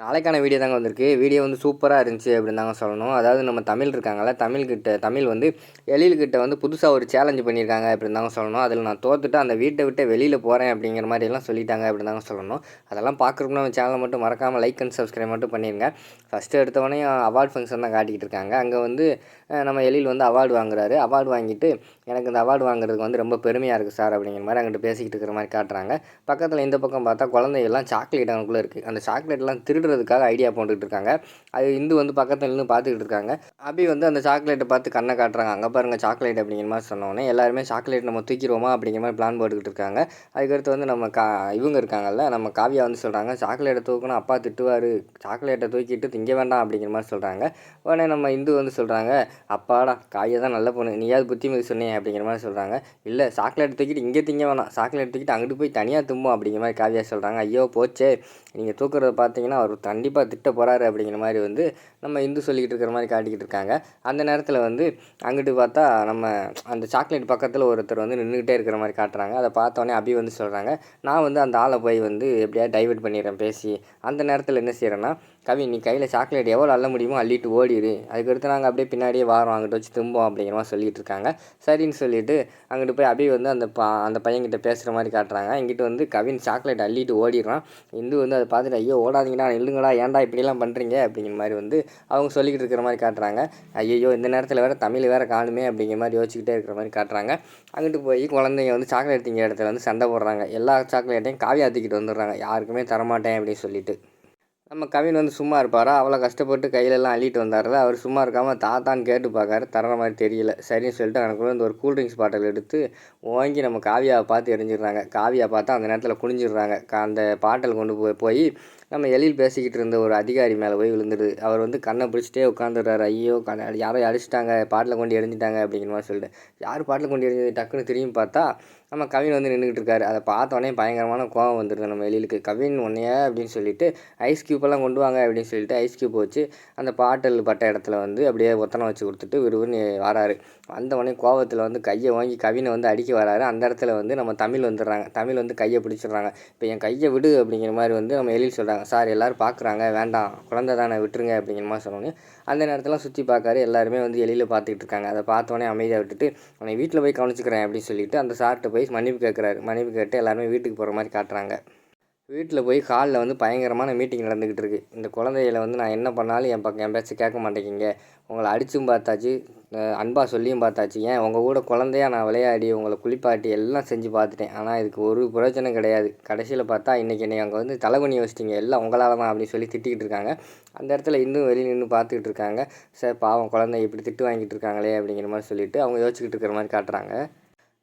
நாளைக்கான வீடியோ தாங்க வந்திருக்கு. வீடியோ வந்து சூப்பராக இருந்துச்சு அப்படின்னு தாங்க சொல்லணும். அதாவது நம்ம தமிழ் இருக்காங்கல்ல தமிழ்கிட்ட தமிழ் வந்து எழில்கிட்ட வந்து புதுசாக ஒரு சேலஞ்சு பண்ணியிருக்காங்க அப்படின்னு தாங்க சொல்லணும். அதில் நான் தோத்துட்டு அந்த வீட்டை விட்டு வெளியில் போகிறேன் அப்படிங்கிற மாதிரி எல்லாம் சொல்லிட்டாங்க அப்படின்னு தாங்க சொல்லணும். அதெல்லாம் பார்க்குறப்ப நம்ம சேனலை மட்டும் மறக்காமல் லைக் அண்ட் சப்ஸ்கிரைப் மட்டும் பண்ணிடுங்க ஃபஸ்ட்டு எடுத்தவொடனே அவார்ட் ஃபங்க்ஷன் தான் காட்டிக்கிட்டு இருக்காங்க. அங்கே வந்து நம்ம எழில் வந்து அவார்டு வாங்குறாரு. அவார்டு வாங்கிட்டு எனக்கு இந்த அவார்டு வாங்குறதுக்கு வந்து ரொம்ப பெருமையாக இருக்குது சார் அப்படிங்கிற மாதிரி அங்கிட்டு பேசிக்கிட்டு இருக்கிற மாதிரி காட்டுறாங்க. பக்கத்தில் இந்த பக்கம் பார்த்தா குழந்தைகள்லாம் சாக்லேட் அவனுக்குள்ளே இருக்குது அந்த சாக்லேட்லாம் திருடுறதுக்காக ஐடியா போட்டுக்கிட்டு இருக்காங்க. அது இந்து வந்து பக்கத்தில் நின்று பார்த்துக்கிட்டு இருக்காங்க. அபி வந்து அந்த சாக்லேட்டை பார்த்து கண்ணை காட்டுறாங்க. அங்கே பாருங்க சாக்லேட் அப்படிங்கிற மாதிரி சொன்னோடனே எல்லாருமே சாக்லேட் நம்ம தூக்கிடுவோமா அப்படிங்கிற மாதிரி பிளான் போட்டுக்கிட்டு இருக்காங்க. அதுக்கடுத்து வந்து நம்ம கா இவங்க இருக்காங்கல்ல நம்ம காவியா வந்து சொல்கிறாங்க சாக்லேட்டை தூக்கணும் அப்பா திட்டுவார். சாக்லேட்டை தூக்கிட்டு திங்க வேண்டாம் அப்படிங்கிற மாதிரி சொல்கிறாங்க உடனே நம்ம இந்து வந்து சொல்கிறாங்க அப்பாடா காவியா தான் நல்ல பொண்ணு. நீயாவது புத்திமதி சொன்னேன் அப்படிங்கிற மாதிரி சொல்கிறாங்க இல்லை சாக்லேட் தூக்கிட்டு இங்கே திங்க வேணாம். சாக்லேட் தூக்கிட்டு அங்கிட்டு போய் தனியாக தும்போம் அப்படிங்கிற மாதிரி காவியா சொல்கிறாங்க ஐயோ போச்சே. நீங்கள் தூக்குறத பார்த்தீங்கன்னா அவர் கண்டிப்பாக திட்ட போகிறாரு அப்படிங்கிற மாதிரி வந்து நம்ம இந்து சொல்லிக்கிட்டு இருக்கிற மாதிரி காட்டிக்கிட்டு இருக்காங்க. அந்த நேரத்தில் வந்து அங்கிட்டு பார்த்தா நம்ம அந்த சாக்லேட் பக்கத்தில் ஒருத்தர் வந்து நின்றுக்கிட்டே இருக்கிற மாதிரி காட்டுறாங்க. அதை பார்த்தோன்னே அபி வந்து சொல்கிறாங்க நான் வந்து அந்த ஆளை போய் வந்து எப்படியாவது டைவர்ட் பண்ணிடுறேன் பேசி. அந்த நேரத்தில் என்ன செய்கிறேன்னா கவி நீ கையில் சாக்லேட் எவ்வளோ அள்ள முடியுமோ அள்ளிட்டு ஓடிடு அதுக்கடுத்து நாங்கள் அப்படியே பின்னாடியே வாரம் அங்கிட்ட வச்சு தும்போம் அப்படிங்கிற மாதிரி சொல்லிட்டு இருக்காங்க. சரின்னு சொல்லிட்டு அங்கிட்டு போய் அபி வந்து அந்த பா அந்த பையன்கிட்ட பேசுகிற மாதிரி காட்டுறாங்க. இங்கிட்டு வந்து கவின் சாக்லேட் அள்ளிட்டு ஓடிடுறான். இந்து வந்து அதை பார்த்துட்டு ஐயோ ஓடாதீங்கடா இல்லைங்கடா ஏன்டா இப்படிலாம் பண்ணுறீங்க அப்படிங்கிற மாதிரி வந்து அவங்க சொல்லிக்கிட்டு இருக்கிற மாதிரி காட்டுறாங்க. ஐயோ இந்த நேரத்தில் வேறு தமிழ் வேறு காணுமே அப்படிங்கிற மாதிரி யோசிச்சுக்கிட்டே இருக்கிற மாதிரி காட்டுறாங்க. அங்கிட்டு போய் குழந்தைங்க வந்து சாக்லேட் திங்க இடத்துல வந்து சண்டை போடுறாங்க. எல்லா சாக்லேட்டையும் காவியாத்திக்கிட்டு வந்துடுறாங்க. யாருக்குமே தரமாட்டேன் அப்படின்னு சொல்லிட்டு. நம்ம கவின் வந்து சும்மா இருப்பாரா? அவ்வளோ கஷ்டப்பட்டு கையிலெல்லாம் அள்ளிட்டு வந்தார்ல. அவர் சும்மா இருக்காமல் தாத்தான்னு கேட்டு பார்க்காரு. தர்ற மாதிரி தெரியல. சரின்னு சொல்லிட்டு எனக்கு இந்த ஒரு கூல்ட்ரிங்க்ஸ் பாட்டில் எடுத்து வாங்கி நம்ம காவியாவை பார்த்து எரிஞ்சிடுறாங்க. காவியா பார்த்தா அந்த நேரத்தில் குனிஞ்சிடுறாங்க. அந்த பாட்டில் கொண்டு போய் போய் நம்ம எழில் பேசிக்கிட்டு இருந்த ஒரு அதிகாரி மேலே போய் விழுந்துடுது. அவர் வந்து கண்ணை பிடிச்சிட்டே உட்காந்துடுறாரு. ஐயோ கண்ணை யாரோ அடிச்சிட்டாங்க பாட்டில் கொண்டு எரிஞ்சிட்டாங்க அப்படிங்கிற மாதிரி சொல்லிட்டு. யார் பாட்டில் கொண்டு எரிஞ்சது? டக்குன்னு திரும்பி பார்த்தா நம்ம கவின் வந்து நின்றுக்கிட்டு இருக்காரு. அதை பார்த்தோன்னே பயங்கரமான கோவம் வந்துடுது நம்ம எழிலுக்கு. கவின் உன்னைய அப்படின்னு சொல்லிட்டு ஐஸ் க்யூப்பெல்லாம் கொண்டு வாங்க அப்படின்னு சொல்லிட்டு ஐஸ் க்யூப் வச்சு அந்த பாட்டில் பட்ட இடத்துல வந்து அப்படியே ஒத்தனை வச்சு கொடுத்துட்டு விறுவிறுன்னு வராரு. வந்தவொடனே உடனே கோவத்தில் வந்து கையை வாங்கி கவினை வந்து அடிக்க வராரு. அந்த இடத்துல வந்து நம்ம தமிழ் வந்துடுறாங்க. தமிழ் வந்து கையை பிடிச்சிடுறாங்க. இப்போ என் கையை விடு அப்படிங்கிற மாதிரி வந்து நம்ம எழில் சொல்கிறாங்க சார் எல்லோரும் பார்க்குறாங்க வேண்டாம் குழந்தை தானே விட்டுருங்க அப்படிங்கிற மாதிரி சொன்னோன்னே அந்த நேரத்தில் சுற்றி பார்க்காரு எல்லாருமே வந்து எளியில் பார்த்துக்கிட்டு இருக்காங்க. அதை பார்த்தோன்னே அமைதியாக விட்டுட்டு உன்னை வீட்டில் போய் கவனிச்சுக்கிறேன் அப்படின்னு சொல்லிட்டு அந்த சார்கிட்ட போய் மன்னிப்பு கேட்குறாரு மன்னிப்பு கேட்டு எல்லாருமே வீட்டுக்கு போகிற மாதிரி காட்டுறாங்க. வீட்டில் போய் ஹாலில் வந்து பயங்கரமான மீட்டிங் நடந்துக்கிட்டு இருக்குது இந்த குழந்தைகளை வந்து நான் என்ன பண்ணாலும் என் பக்கம் என் பேச்சு கேட்க மாட்டேங்கிங்க. உங்களை அடிச்சும் பார்த்தாச்சு அன்பாக சொல்லியும் பார்த்தாச்சு. ஏன்? உங்கள் கூட குழந்தையாக நான் விளையாடி உங்களை குளிப்பாட்டி எல்லாம் செஞ்சு பார்த்துட்டேன். ஆனால் இதுக்கு ஒரு பிரயோஜனம் கிடையாது. கடைசியில் பார்த்தா இன்றைக்கி என்னை அங்கே வந்து தலைவணி வச்சிட்டிங்க எல்லாம் உங்களால் தான் அப்படின்னு சொல்லி திட்டிக்கிட்டு இருக்காங்க. அந்த இடத்துல இன்னும் வெளியில் நின்று பார்த்துக்கிட்டு இருக்காங்க. சார் பாவம் குழந்தை இப்படி திட்டு வாங்கிட்டு இருக்காங்களே அப்படிங்கிற மாதிரி சொல்லிவிட்டு அவங்க யோசிச்சுக்கிட்டு இருக்கிற மாதிரி காட்டுறாங்க.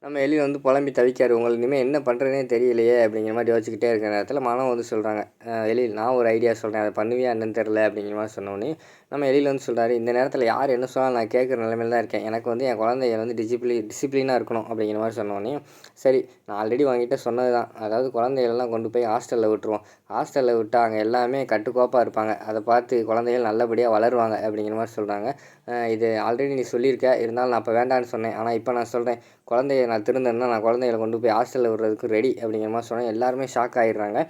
நம்ம எலி வந்து புலம்பி தவிக்காரு. உங்களுக்கு இனிமேல் என்ன பண்ணுறதுனே தெரியலையே அப்படிங்கிற மாதிரி யோசிச்சுக்கிட்டே இருக்கிற நேரத்தில் மனம் வந்து சொல்கிறாங்க எலி நான் ஒரு ஐடியா சொல்கிறேன் அதை பண்ணுவியா என்னன்னு தெரில அப்படிங்கிற மாதிரி சொன்னோன்னே நம்ம எலியில் வந்து சொல்கிறாரு இந்த நேரத்தில் யார் என்ன சொன்னாலும் நான் கேட்குற நிலைமையில் தான் இருக்கேன். எனக்கு வந்து என் குழந்தைய வந்து டிசிப்ளி டிசிப்ளினாக இருக்கணும் அப்படிங்கிற மாதிரி சொன்னோன்னே சரி நான் ஆல்ரெடி வாங்கிட்ட சொன்னது தான். அதாவது குழந்தைகளெல்லாம் கொண்டு போய் ஹாஸ்டலில் விட்டுருவோம். ஹாஸ்டலில் விட்டால் அங்கே எல்லாமே கட்டுக்கோப்பாக இருப்பாங்க. அதை பார்த்து குழந்தைகள் நல்லபடியாக வளருவாங்க அப்படிங்கிற மாதிரி சொல்கிறாங்க இது ஆல்ரெடி நீ சொல்லியிருக்க. இருந்தாலும் நான் அப்போ வேண்டான்னு சொன்னேன். ஆனால் இப்போ நான் சொல்கிறேன் குழந்தைய நான் திருந்தேன்னா நான் குழந்தைகளை கொண்டு போய் ஹாஸ்டலில் விடுறதுக்கு ரெடி அப்படிங்கிற மாதிரி சொன்னேன். எல்லாருமே ஷாக் ஆகிடுறாங்க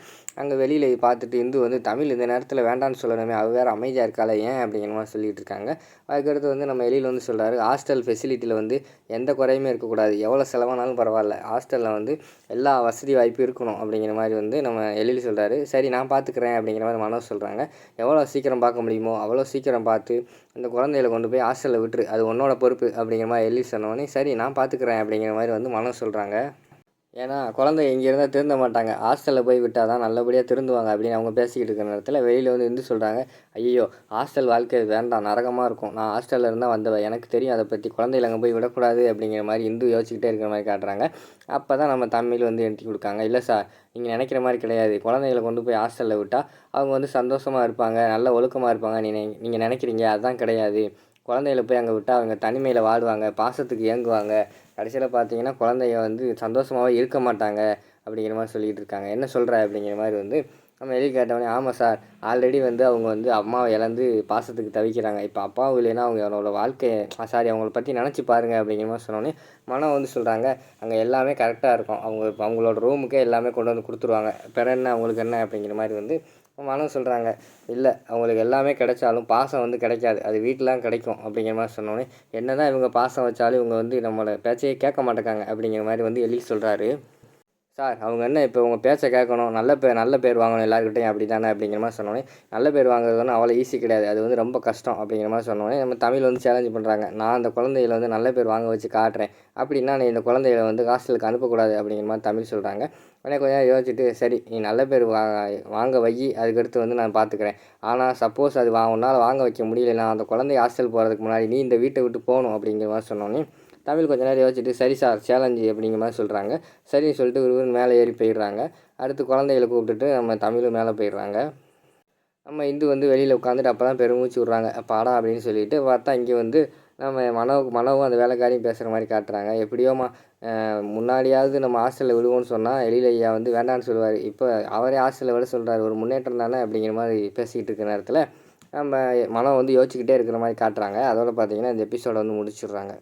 அங்கே வெளியில் பார்த்துட்டு இந்து வந்து தமிழ் இந்த நேரத்தில் வேண்டான்னு சொல்லணுமே அவ வேறு அமைதியாக இருக்காளே ஏன்? அப்படிங்கிற மாதிரி சொல்லிட்டு இருக்காங்க. அதுக்கடுத்து வந்து நம்ம எழில் வந்து சொல்கிறாரு ஹாஸ்டல் ஃபெசிலிட்டியில் வந்து எந்த குறையுமே இருக்கக்கூடாது. எவ்வளோ செலவானாலும் பரவாயில்ல. ஹாஸ்டலில் வந்து எல்லா வசதி வாய்ப்பும் இருக்கணும். அப்படிங்கிற மாதிரி வந்து நம்ம எழில் சொல்கிறாரு சரி நான் பார்த்துக்கிறேன் அப்படிங்கிற மாதிரி மனோஜ் சொல்கிறாங்க எவ்வளோ சீக்கிரம் பார்க்க முடியுமோ அவ்வளோ சீக்கிரம் பார்த்து அந்த குழந்தைகளை கொண்டு போய் ஹாஸ்டலில் விட்டுரு. அது உன்னோட பொறுப்பு. அப்படிங்கிற மாதிரி எழில் சொன்னோடனே சரி நான் பார்த்துக்கிறேன் அப்படிங்கிற மாதிரி வந்து மனம் சொல்கிறாங்க ஏன்னா குழந்தை இங்கே இருந்தால் திருந்த மாட்டாங்க. ஹாஸ்டலில் போய் விட்டால் தான் நல்லபடியாக திருந்துவாங்க அப்படின்னு அவங்க பேசிக்கிட்டு இருக்கிற நேரத்தில் வெளியில் வந்து இருந்து சொல்கிறாங்க ஐயோ ஹாஸ்டல் வாழ்க்கை வேண்டாம் நரகமாக இருக்கும். நான் ஹாஸ்டலில் இருந்தால் வந்தவன் எனக்கு தெரியும் அதை பற்றி குழந்தைகளை அங்கே போய் விடக்கூடாது அப்படிங்கிற மாதிரி இந்து யோசிச்சுக்கிட்டே இருக்கிற மாதிரி காட்டுறாங்க. அப்போ தான் நம்ம தமிழ் வந்து எழுதி கொடுக்காங்க. இல்லை சார் நீங்கள் நினைக்கிற மாதிரி கிடையாது. குழந்தைகளை கொண்டு போய் ஹாஸ்டலில் விட்டால் அவங்க வந்து சந்தோஷமாக இருப்பாங்க நல்ல ஒழுக்கமாக இருப்பாங்க. நீ நீங்கள் நினைக்கிறீங்க அதுதான் கிடையாது. குழந்தைகளை போய் அங்கே விட்டால் அவங்க தனிமையில் வாடுவாங்க பாசத்துக்கு ஏங்குவாங்க. கடைசியில் பார்த்தீங்கன்னா குழந்தைங்க வந்து சந்தோஷமாகவே இருக்க மாட்டாங்க அப்படிங்கிற மாதிரி சொல்லிகிட்டு இருக்காங்க. என்ன சொல்கிற அப்படிங்கிற மாதிரி வந்து நம்ம எழுதி கேட்டவொடனே ஆமாம் சார் ஆல்ரெடி வந்து அவங்க வந்து அம்மாவை இழந்து பாசத்துக்கு தவிக்கிறாங்க. இப்போ அப்பாவும் இல்லைன்னா அவங்க அவனோட வாழ்க்கை சாரி அவங்கள பற்றி நினச்சி பாருங்க அப்படிங்கிற மாதிரி சொன்னோடனே மனம் வந்து சொல்கிறாங்க அங்கே எல்லாமே கரெக்டாக இருக்கும். அவங்க அவங்களோட ரூமுக்கே எல்லாமே கொண்டு வந்து கொடுத்துருவாங்க. பிற என்ன அவங்களுக்கு என்ன அப்படிங்கிற மாதிரி வந்து மனம் சொல்கிறாங்க இல்லை அவங்களுக்கு எல்லாமே கிடைச்சாலும் பாசம் வந்து கிடைக்காது. அது வீட்டிலாம் கிடைக்கும் அப்படிங்கிற மாதிரி சொன்னோன்னே என்ன தான் இவங்க பாசம் வச்சாலும் இவங்க வந்து நம்மளோட பேச்சையே கேட்க மாட்டேங்காங்க அப்படிங்கிற மாதிரி வந்து எலி சொல்கிறாரு சார் அவங்க என்ன இப்போ உங்கள் பேச்சை கேட்கணும் நல்ல பேர் நல்ல பேர் வாங்கணும் எல்லாருக்கிட்டையும் அப்படி தானே அப்படிங்கிற மாதிரி சொன்னோன்னே நல்ல பேர் வாங்குறது வந்து அவ்வளோ ஈஸி கிடையாது. அது வந்து ரொம்ப கஷ்டம் அப்படிங்கிற மாதிரி சொன்னோன்னே நம்ம தமிழ் வந்து சேலஞ்ச் பண்ணுறாங்க நான் அந்த குழந்தைகளை வந்து நல்ல பேர் வாங்க வச்சு காட்டுறேன். அப்படின்னா நீ இந்த குழந்தைகளை வந்து ஹாஸ்டலுக்கு அனுப்பக்கூடாது அப்படிங்கிற மாதிரி தமிழ் சொல்கிறாங்க உடனே கொஞ்சம் நேரம் யோசிச்சுட்டு சரி நீ நல்ல பேர் வா வாங்க வை அதுக்கடுத்து வந்து நான் பார்த்துக்கிறேன் ஆனால் சப்போஸ் அது வா உன்னால் வாங்க வைக்க முடியலன்னா அந்த குழந்தை ஹாஸ்டல் போகிறதுக்கு முன்னாடி நீ இந்த வீட்டை விட்டு போகணும் அப்படிங்கிற மாதிரி சொன்னோன்னே தமிழ் கொஞ்ச நேரம் யோசிச்சுட்டு சரி சார் சேலஞ்சு அப்படிங்கிற மாதிரி சொல்கிறாங்க சரின்னு சொல்லிட்டு ஒரு மேலே ஏறி போயிடுறாங்க. அடுத்து குழந்தைகளை கூப்பிட்டுட்டு நம்ம தமிழும் மேலே போயிடுறாங்க. நம்ம இந்து வந்து வெளியில் உட்காந்துட்டு அப்போ தான் பெருமூச்சு விட்றாங்க. பாடா அப்படின்னு சொல்லிட்டு பார்த்தா இங்கே வந்து நம்ம மனோவுக்கு மனவும் அந்த வேலைக்காரையும் பேசுகிற மாதிரி காட்டுறாங்க. எப்படியோமா முன்னாடியாவது நம்ம ஹாஸ்டலில் விடுவோம்னு சொன்னால் எழில் ஐயா வந்து வேண்டான்னு சொல்லுவார். இப்போ அவரே ஹாஸ்டலில் விட சொல்கிறார் ஒரு முன்னேற்றம் தானே அப்படிங்கிற மாதிரி பேசிக்கிட்டு இருக்க நேரத்தில் நம்ம மனம் வந்து யோசிச்சுக்கிட்டே இருக்கிற மாதிரி காட்டுறாங்க. அதோட பார்த்தீங்கன்னா இந்த எபிசோடை வந்து முடிச்சிடுறாங்க.